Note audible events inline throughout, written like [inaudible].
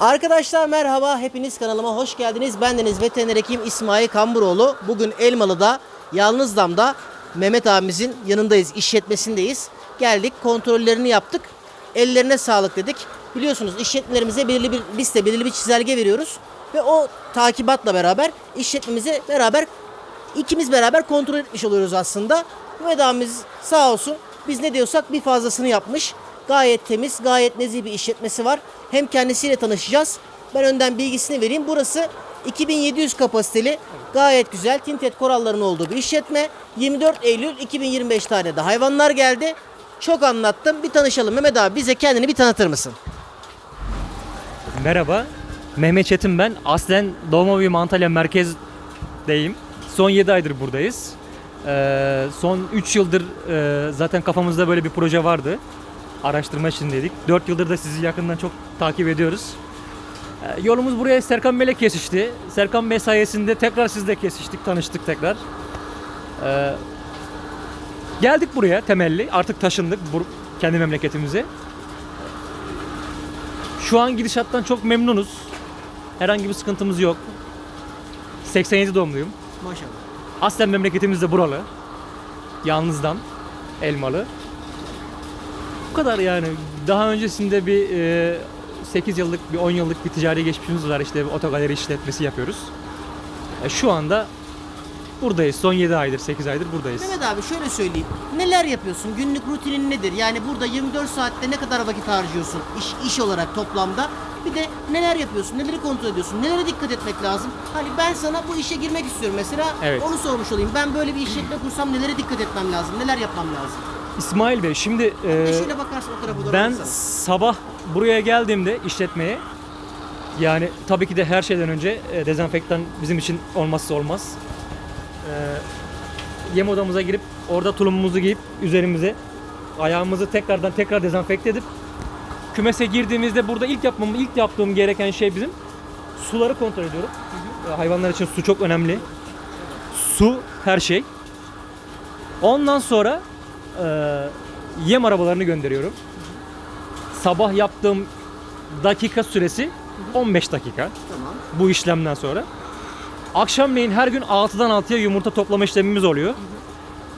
Arkadaşlar merhaba, hepiniz kanalıma hoş geldiniz. Bendeniz veteriner hekim İsmail Kamburoğlu. Bugün Elmalı'da, Yalnız Dam'da Mehmet abimizin yanındayız, işletmesindeyiz. Geldik, kontrollerini yaptık. Ellerine sağlık dedik. Biliyorsunuz işletmelerimize belirli bir liste, belirli bir çizelge veriyoruz. Ve o takibatla beraber işletmemizi beraber ikimiz beraber kontrol etmiş oluyoruz aslında. Mehmet abimiz sağ olsun biz ne diyorsak bir fazlasını yapmış. Gayet temiz, gayet nezih bir işletmesi var. Hem kendisiyle tanışacağız. Ben önden bilgisini vereyim. Burası 2700 kapasiteli, gayet güzel tintet koralların olduğu bir işletme. 24 Eylül 2025 tarihinde hayvanlar geldi. Çok anlattım. Bir tanışalım. Mehmet abi bize kendini bir tanıtır mısın? Merhaba, Mehmet Çetin ben. Aslen doğma büyüme Antalya merkezdeyim. Son 7 aydır buradayız. Ee, son 3 yıldır e, zaten kafamızda böyle bir proje vardı. Araştırma içindeydik. 4 yıldır da sizi yakından çok takip ediyoruz. Ee, yolumuz buraya Serkan Bey'le kesişti. Serkan Bey sayesinde tekrar sizle kesiştik, tanıştık tekrar. Ee, geldik buraya temelli. Artık taşındık bur- kendi memleketimize. Şu an gidişattan çok memnunuz. Herhangi bir sıkıntımız yok. 87 doğumluyum. Maşallah. Aslen memleketimiz de buralı. Yalnızdan. Elmalı. Kadar yani. Daha öncesinde bir e, 8 yıllık, bir 10 yıllık bir ticari geçmişimiz var. İşte bir otogaleri işletmesi yapıyoruz. E, şu anda buradayız. Son 7 aydır, 8 aydır buradayız. Mehmet abi şöyle söyleyeyim. Neler yapıyorsun? Günlük rutinin nedir? Yani burada 24 saatte ne kadar vakit harcıyorsun iş, iş olarak toplamda? Bir de neler yapıyorsun? Neleri kontrol ediyorsun? Nelere dikkat etmek lazım? Hani ben sana bu işe girmek istiyorum mesela. Evet. Onu sormuş olayım. Ben böyle bir işletme kursam nelere dikkat etmem lazım? Neler yapmam lazım? İsmail Bey şimdi e, şöyle bakarsın o tarafa doğru Ben sabah buraya geldiğimde işletmeye yani tabii ki de her şeyden önce e, dezenfektan bizim için olmazsa olmaz. E, yem odamıza girip orada tulumumuzu giyip üzerimize ayağımızı tekrardan tekrar dezenfekte edip kümese girdiğimizde burada ilk yapmam ilk yaptığım gereken şey bizim suları kontrol ediyorum. E, Hayvanlar için su çok önemli. Su her şey. Ondan sonra e, yem arabalarını gönderiyorum. Sabah yaptığım dakika süresi 15 dakika Tamam. bu işlemden sonra. Akşamleyin her gün 6'dan 6'ya yumurta toplama işlemimiz oluyor.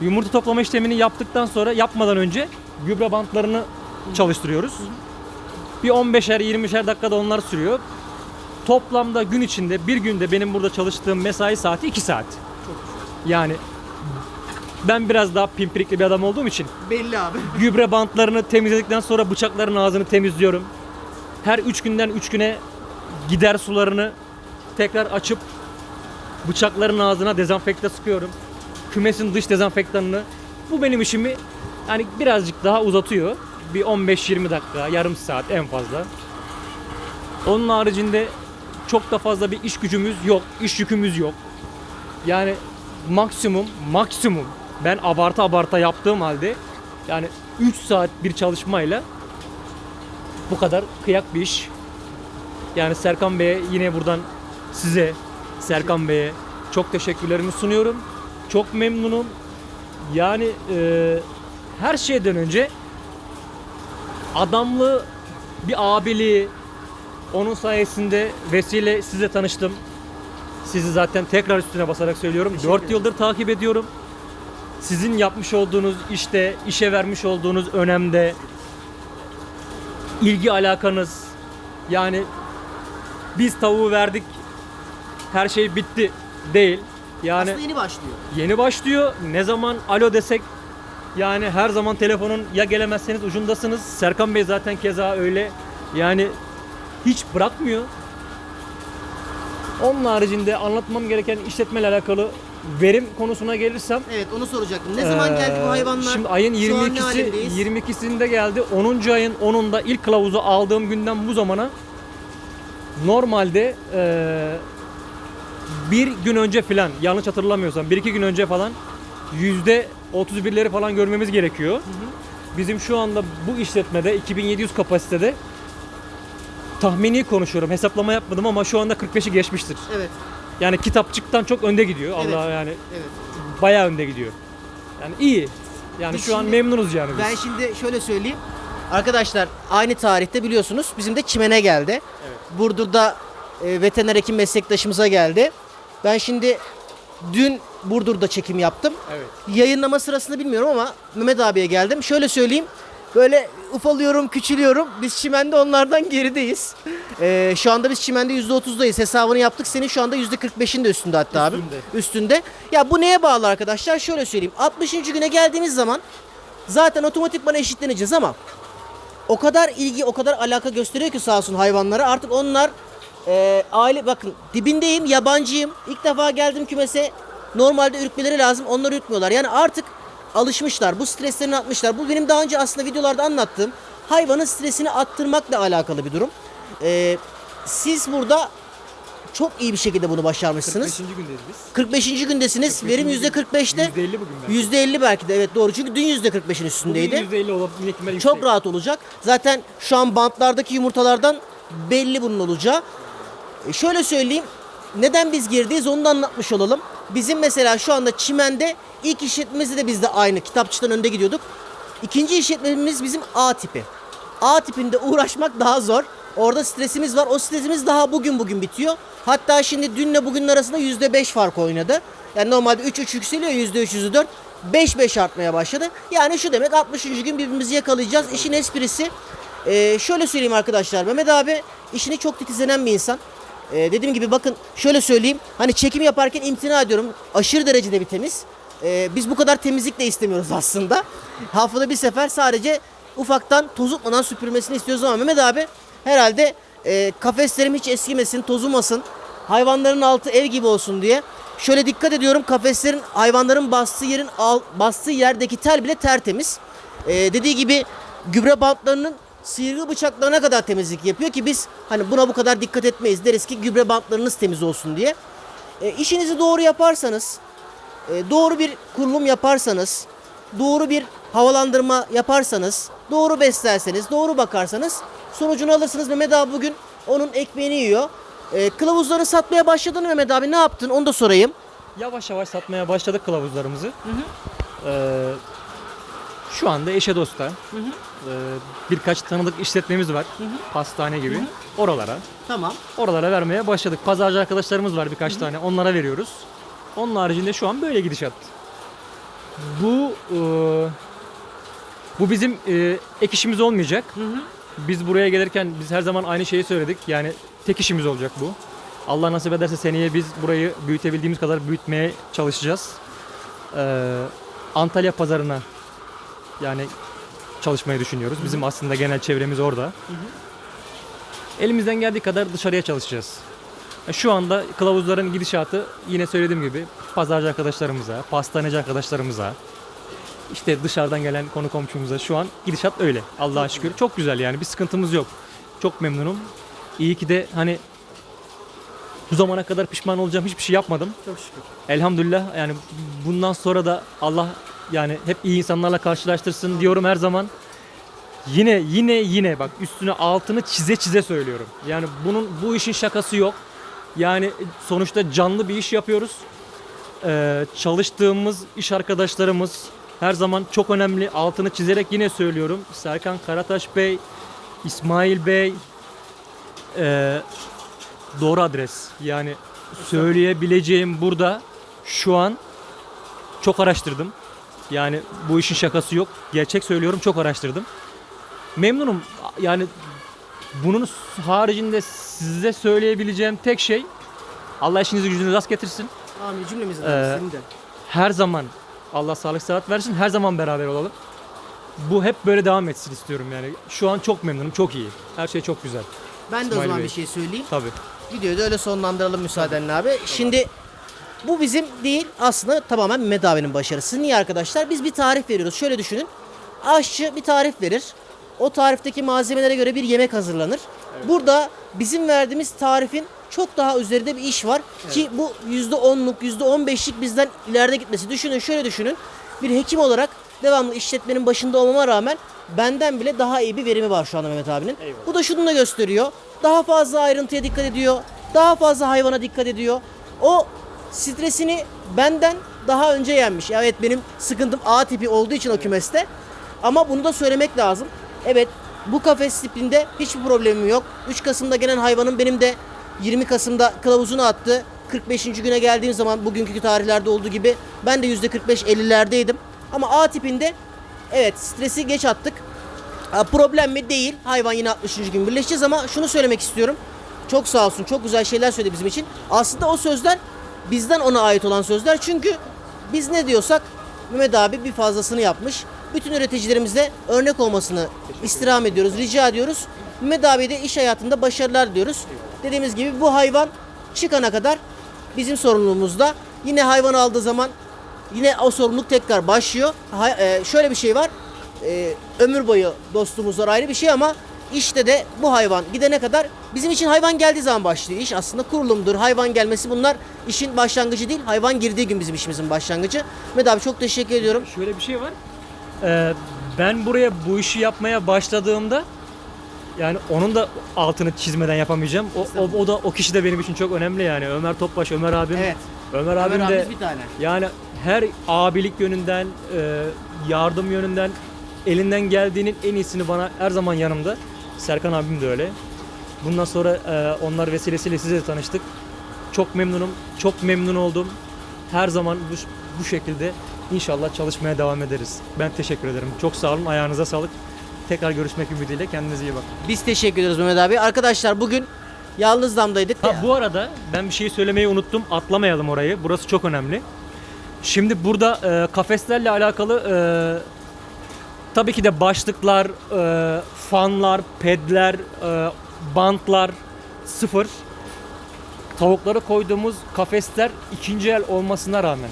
Yumurta toplama işlemini yaptıktan sonra yapmadan önce gübre bantlarını çalıştırıyoruz. Bir 15'er 20'şer dakikada onlar sürüyor. Toplamda gün içinde bir günde benim burada çalıştığım mesai saati 2 saat. Yani ben biraz daha pimpirikli bir adam olduğum için Belli abi. [laughs] gübre bantlarını temizledikten sonra bıçakların ağzını temizliyorum. Her 3 günden 3 güne gider sularını tekrar açıp bıçakların ağzına dezenfekte sıkıyorum. Kümesin dış dezenfektanını. Bu benim işimi yani birazcık daha uzatıyor. Bir 15-20 dakika, yarım saat en fazla. Onun haricinde çok da fazla bir iş gücümüz yok, iş yükümüz yok. Yani maksimum, maksimum ben abarta abarta yaptığım halde yani 3 saat bir çalışmayla bu kadar kıyak bir iş. Yani Serkan Bey'e yine buradan size, Serkan Bey'e çok teşekkürlerimi sunuyorum. Çok memnunum. Yani e, her şeyden önce adamlı bir abiliği onun sayesinde vesile size tanıştım. Sizi zaten tekrar üstüne basarak söylüyorum. Teşekkür 4 ederim. yıldır takip ediyorum. Sizin yapmış olduğunuz işte, işe vermiş olduğunuz önemde ilgi alakanız yani biz tavuğu verdik her şey bitti değil. Yani Aslında yeni başlıyor. yeni başlıyor. Ne zaman alo desek yani her zaman telefonun ya gelemezseniz ucundasınız. Serkan Bey zaten keza öyle. Yani hiç bırakmıyor. Onun haricinde anlatmam gereken işletmeyle alakalı verim konusuna gelirsem Evet onu soracaktım. Ne zaman geldi bu ee, hayvanlar? Şimdi ayın Şu an ne 22'si halindeyiz? 22'sinde geldi. 10. ayın 10'unda ilk kılavuzu aldığım günden bu zamana normalde eee, bir gün önce falan yanlış hatırlamıyorsam bir iki gün önce falan yüzde 31'leri falan görmemiz gerekiyor. Bizim şu anda bu işletmede 2700 kapasitede tahmini konuşuyorum. Hesaplama yapmadım ama şu anda 45'i geçmiştir. Evet. Yani kitapçıktan çok önde gidiyor. Evet. Allah yani Evet. bayağı önde gidiyor. Yani iyi. Yani Biz şu an şimdi- memnunuz yani biz. Ben şimdi şöyle söyleyeyim. Arkadaşlar aynı tarihte biliyorsunuz bizim de çimene geldi. Burdur'da e, veteriner hekim meslektaşımıza geldi. Ben şimdi dün Burdur'da çekim yaptım. Evet. Yayınlama sırasında bilmiyorum ama Mehmet abiye geldim. Şöyle söyleyeyim. Böyle ufalıyorum, küçülüyorum. Biz çimende onlardan gerideyiz. Ee, şu anda biz çimende %30'dayız. Hesabını yaptık. Senin şu anda %45'in de üstünde hatta abi. Üstünde. Üstünde. Ya bu neye bağlı arkadaşlar? Şöyle söyleyeyim. 60. güne geldiğimiz zaman zaten otomatikman eşitleneceğiz ama o kadar ilgi, o kadar alaka gösteriyor ki sağ olsun hayvanlara. Artık onlar e, aile bakın dibindeyim, yabancıyım. İlk defa geldim kümese. Normalde ürkmeleri lazım. Onlar ürkmüyorlar. Yani artık alışmışlar. Bu streslerini atmışlar. Bu benim daha önce aslında videolarda anlattığım hayvanın stresini attırmakla alakalı bir durum. E, siz burada çok iyi bir şekilde bunu başarmışsınız. 45. gündeyiz biz. 45. gündesiniz. Verim %45'te. %50 bugün ben. %50 belki de evet doğru. Çünkü dün %45'in üstündeydi. Bugün %50 olabilir. Yine ihtimal Çok yüksek. rahat olacak. Zaten şu an bantlardaki yumurtalardan belli bunun olacağı. E, şöyle söyleyeyim. Neden biz girdiyiz onu da anlatmış olalım. Bizim mesela şu anda çimende ilk işletmemizde de biz de aynı kitapçıdan önde gidiyorduk. İkinci işletmemiz bizim A tipi. A tipinde uğraşmak daha zor. Orada stresimiz var. O stresimiz daha bugün bugün bitiyor. Hatta şimdi dünle bugünün arasında %5 fark oynadı. Yani normalde 3-3 yükseliyor %3 %4. 5-5 artmaya başladı. Yani şu demek 60. gün birbirimizi yakalayacağız. İşin esprisi ee, şöyle söyleyeyim arkadaşlar. Mehmet abi işini çok titizlenen bir insan. Ee, dediğim gibi bakın şöyle söyleyeyim. Hani çekim yaparken imtina ediyorum. Aşırı derecede bir temiz. Ee, biz bu kadar temizlik de istemiyoruz aslında. Haftada bir sefer sadece ufaktan tozutmadan süpürmesini istiyoruz ama Mehmet abi herhalde e, kafeslerim hiç eskimesin, tozulmasın. Hayvanların altı ev gibi olsun diye. Şöyle dikkat ediyorum kafeslerin hayvanların bastığı yerin al, bastığı yerdeki tel bile tertemiz. Ee, dediği gibi gübre bantlarının sıyırgı bıçaklarına kadar temizlik yapıyor ki biz hani buna bu kadar dikkat etmeyiz. Deriz ki gübre bantlarınız temiz olsun diye. E, işinizi doğru yaparsanız, doğru bir kurulum yaparsanız, doğru bir havalandırma yaparsanız, doğru beslerseniz, doğru bakarsanız sonucunu alırsınız. Mehmet abi bugün onun ekmeğini yiyor. E, kılavuzlarını satmaya başladın mı Mehmet abi ne yaptın onu da sorayım. Yavaş yavaş satmaya başladık kılavuzlarımızı. Ee, şu anda eşe dosta. Ee, birkaç tanıdık işletmemiz var. Pastane gibi. Oralara. Tamam. Oralara vermeye başladık. Pazarcı arkadaşlarımız var birkaç tane. Onlara veriyoruz. Onun haricinde şu an böyle gidişat. Bu e, bu bizim e, ek işimiz olmayacak. Biz buraya gelirken biz her zaman aynı şeyi söyledik. Yani tek işimiz olacak bu. Allah nasip ederse seneye biz burayı büyütebildiğimiz kadar büyütmeye çalışacağız. Ee, Antalya pazarına yani çalışmayı düşünüyoruz. Bizim aslında genel çevremiz orada. Elimizden geldiği kadar dışarıya çalışacağız. E, Şu anda kılavuzların gidişatı yine söylediğim gibi pazarcı arkadaşlarımıza, pastaneci arkadaşlarımıza, işte dışarıdan gelen konu komşumuza şu an gidişat öyle. Allah'a şükür. Çok güzel yani bir sıkıntımız yok. Çok memnunum. İyi ki de hani bu zamana kadar pişman olacağım hiçbir şey yapmadım. Çok şükür. Elhamdülillah yani bundan sonra da Allah yani hep iyi insanlarla karşılaştırsın diyorum her zaman. Yine yine yine bak üstüne altını çize çize söylüyorum. Yani bunun bu işin şakası yok. Yani sonuçta canlı bir iş yapıyoruz. Ee, çalıştığımız iş arkadaşlarımız her zaman çok önemli. Altını çizerek yine söylüyorum. Serkan Karataş Bey, İsmail Bey, ee, doğru adres. Yani söyleyebileceğim burada şu an çok araştırdım. Yani bu işin şakası yok. Gerçek söylüyorum çok araştırdım. Memnunum. Yani bunun haricinde size söyleyebileceğim tek şey Allah işinizi gücünüzü rast getirsin. Amin cümlemizin Ee, senin de. Her zaman Allah sağlık sıhhat versin. Her zaman beraber olalım. Bu hep böyle devam etsin istiyorum yani. Şu an çok memnunum, çok iyi. Her şey çok güzel. Ben de o İsmail zaman Bey. bir şey söyleyeyim. Tabii. Videoyu da öyle sonlandıralım müsaadenle abi. Şimdi bu bizim değil aslında tamamen Mehmet başarısı. Niye arkadaşlar? Biz bir tarif veriyoruz. Şöyle düşünün. Aşçı bir tarif verir. O tarifteki malzemelere göre bir yemek hazırlanır. Burada bizim verdiğimiz tarifin çok daha üzerinde bir iş var ki bu %10'luk, %15'lik bizden ileride gitmesi. Düşünün şöyle düşünün. Bir hekim olarak devamlı işletmenin başında olmama rağmen benden bile daha iyi bir verimi var şu anda Mehmet abinin. Eyvallah. Bu da şunu da gösteriyor. Daha fazla ayrıntıya dikkat ediyor. Daha fazla hayvana dikkat ediyor. O stresini benden daha önce yenmiş. Evet benim sıkıntım A tipi olduğu için o kümeste. Ama bunu da söylemek lazım. Evet bu kafes disiplinde hiçbir problemim yok. 3 Kasım'da gelen hayvanın benim de 20 Kasım'da kılavuzunu attı. 45. güne geldiğim zaman bugünkü tarihlerde olduğu gibi ben de %45-50'lerdeydim. Ama A tipinde evet stresi geç attık. Problem mi? Değil. Hayvan yine 60. gün birleşeceğiz ama şunu söylemek istiyorum. Çok sağ olsun. Çok güzel şeyler söyledi bizim için. Aslında o sözler bizden ona ait olan sözler. Çünkü biz ne diyorsak Mehmet abi bir fazlasını yapmış. Bütün üreticilerimize örnek olmasını istirham ediyoruz, rica ediyoruz. Mehmet de iş hayatında başarılar diliyoruz. Dediğimiz gibi bu hayvan çıkana kadar bizim sorumluluğumuzda. Yine hayvan aldığı zaman yine o sorumluluk tekrar başlıyor. Ha- e, şöyle bir şey var. E, ömür boyu dostluğumuz var ayrı bir şey ama işte de bu hayvan gidene kadar bizim için hayvan geldiği zaman başlıyor iş. Aslında kurulumdur, hayvan gelmesi bunlar işin başlangıcı değil. Hayvan girdiği gün bizim işimizin başlangıcı. Mehmet abi çok teşekkür ediyorum. Şöyle bir şey var. Ee, ben buraya bu işi yapmaya başladığımda yani onun da altını çizmeden yapamayacağım. O, o, o da o kişi de benim için çok önemli yani. Ömer Topbaş, Ömer abim. Evet. Ömer abim Ömer de abimiz bir tane. yani her abilik yönünden, e, yardım yönünden elinden geldiğinin en iyisini bana her zaman yanımda. Serkan abim de öyle. Bundan sonra e, onlar vesilesiyle sizle tanıştık. Çok memnunum, çok memnun oldum. Her zaman bu, bu şekilde inşallah çalışmaya devam ederiz. Ben teşekkür ederim. Çok sağ olun, ayağınıza sağlık. Tekrar görüşmek ümidiyle kendinize iyi bakın. Biz teşekkür ediyoruz Mehmet abi. Arkadaşlar bugün Yalnız Dam'daydık. Ha, bu arada ben bir şey söylemeyi unuttum. Atlamayalım orayı. Burası çok önemli. Şimdi burada e, kafeslerle alakalı e, tabii ki de başlıklar, e, fanlar, pedler, e, bantlar sıfır. Tavukları koyduğumuz kafesler ikinci el olmasına rağmen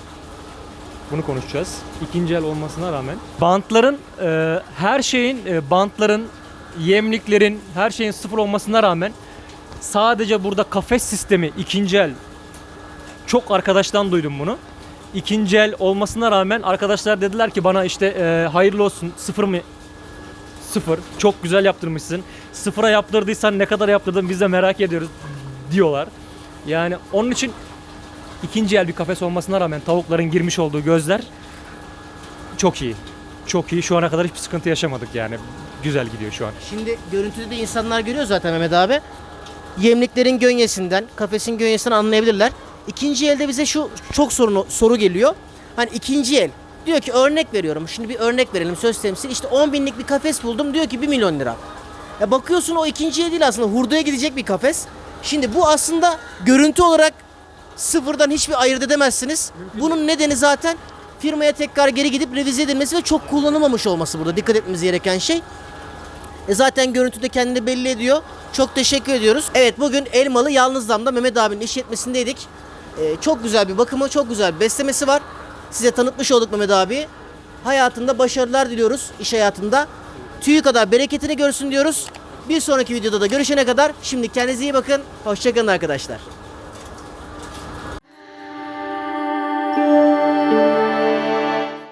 bunu konuşacağız. İkinci el olmasına rağmen. Bantların e, her şeyin e, bantların yemliklerin her şeyin sıfır olmasına rağmen sadece burada kafes sistemi ikinci el çok arkadaştan duydum bunu. İkinci el olmasına rağmen arkadaşlar dediler ki bana işte e, hayırlı olsun sıfır mı? Sıfır. Çok güzel yaptırmışsın. Sıfıra yaptırdıysan ne kadar yaptırdın biz de merak ediyoruz diyorlar. Yani onun için ikinci el bir kafes olmasına rağmen tavukların girmiş olduğu gözler çok iyi. Çok iyi. Şu ana kadar hiçbir sıkıntı yaşamadık yani. Güzel gidiyor şu an. Şimdi görüntüde de insanlar görüyor zaten Mehmet abi. Yemliklerin gönyesinden, kafesin gönyesinden anlayabilirler. İkinci elde bize şu çok sorunu, soru geliyor. Hani ikinci el. Diyor ki örnek veriyorum. Şimdi bir örnek verelim söz temsil. İşte 10 binlik bir kafes buldum. Diyor ki 1 milyon lira. Ya bakıyorsun o ikinci el değil aslında. Hurdaya gidecek bir kafes. Şimdi bu aslında görüntü olarak sıfırdan hiçbir ayırt edemezsiniz. Bunun nedeni zaten firmaya tekrar geri gidip revize edilmesi ve çok kullanılmamış olması burada. Dikkat etmemiz gereken şey. E zaten görüntüde kendini belli ediyor. Çok teşekkür ediyoruz. Evet bugün Elmalı Yalnızlam'da Mehmet abinin işletmesindeydik. E, çok güzel bir bakımı, çok güzel bir beslemesi var. Size tanıtmış olduk Mehmet abi. Hayatında başarılar diliyoruz iş hayatında. Tüyü kadar bereketini görsün diyoruz. Bir sonraki videoda da görüşene kadar şimdi kendinize iyi bakın. Hoşçakalın arkadaşlar.